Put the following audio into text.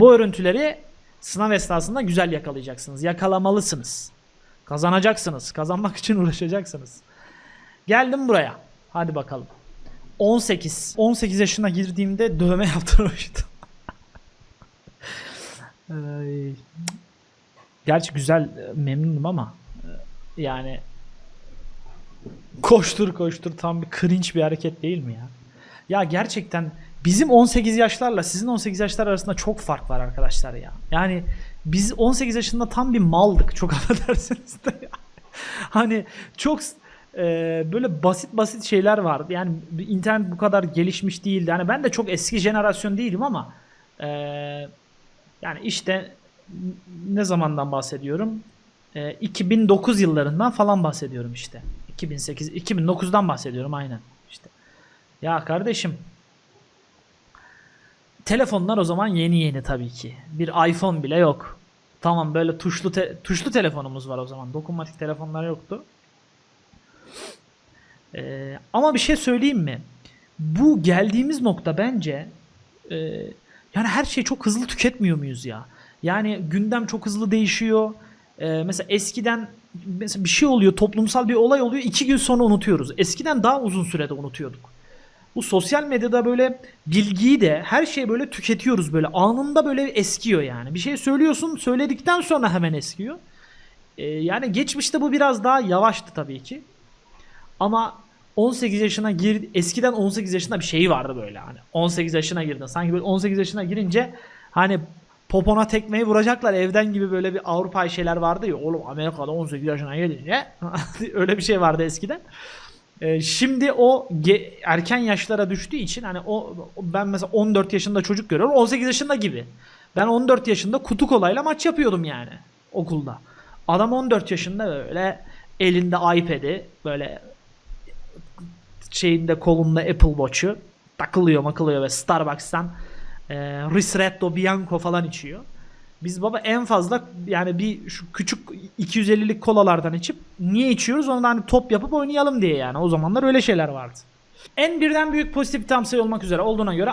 Bu örüntüleri sınav esnasında güzel yakalayacaksınız. Yakalamalısınız. Kazanacaksınız. Kazanmak için uğraşacaksınız. Geldim buraya. Hadi bakalım. 18. 18 yaşına girdiğimde dövme yaptırmıştım. Gerçi güzel e, memnunum ama e, yani koştur koştur tam bir cringe bir hareket değil mi ya? Ya gerçekten bizim 18 yaşlarla sizin 18 yaşlar arasında çok fark var arkadaşlar ya. Yani biz 18 yaşında tam bir maldık çok affedersiniz de ya. Hani çok e, böyle basit basit şeyler vardı. Yani internet bu kadar gelişmiş değildi. Yani ben de çok eski jenerasyon değilim ama e, yani işte ne zamandan bahsediyorum? E, 2009 yıllarından falan bahsediyorum işte. 2008 2009'dan bahsediyorum aynen işte. Ya kardeşim telefonlar o zaman yeni yeni tabii ki. Bir iPhone bile yok. Tamam böyle tuşlu te- tuşlu telefonumuz var o zaman. Dokunmatik telefonlar yoktu. Ee, ama bir şey söyleyeyim mi? Bu geldiğimiz nokta bence e, yani her şeyi çok hızlı tüketmiyor muyuz ya? Yani gündem çok hızlı değişiyor. Ee, mesela eskiden mesela bir şey oluyor, toplumsal bir olay oluyor, iki gün sonra unutuyoruz. Eskiden daha uzun sürede unutuyorduk. Bu sosyal medyada böyle bilgiyi de her şeyi böyle tüketiyoruz böyle anında böyle eskiyor yani. Bir şey söylüyorsun, söyledikten sonra hemen eskiyor. Ee, yani geçmişte bu biraz daha yavaştı tabii ki. Ama 18 yaşına gir eskiden 18 yaşında bir şey vardı böyle hani 18 yaşına girdin sanki böyle 18 yaşına girince hani popona tekmeyi vuracaklar evden gibi böyle bir Avrupa şeyler vardı ya oğlum Amerika'da 18 yaşına gelince öyle bir şey vardı eskiden. Ee, şimdi o ge- erken yaşlara düştüğü için hani o ben mesela 14 yaşında çocuk görüyorum 18 yaşında gibi. Ben 14 yaşında kutu kolayla maç yapıyordum yani okulda. Adam 14 yaşında böyle elinde iPad'i böyle şeyinde kolunda Apple Watch'u takılıyor makılıyor ve Starbucks'tan e, Ristretto Bianco falan içiyor. Biz baba en fazla yani bir şu küçük 250'lik kolalardan içip niye içiyoruz? Onu da hani top yapıp oynayalım diye yani. O zamanlar öyle şeyler vardı. En birden büyük pozitif tam sayı olmak üzere olduğuna göre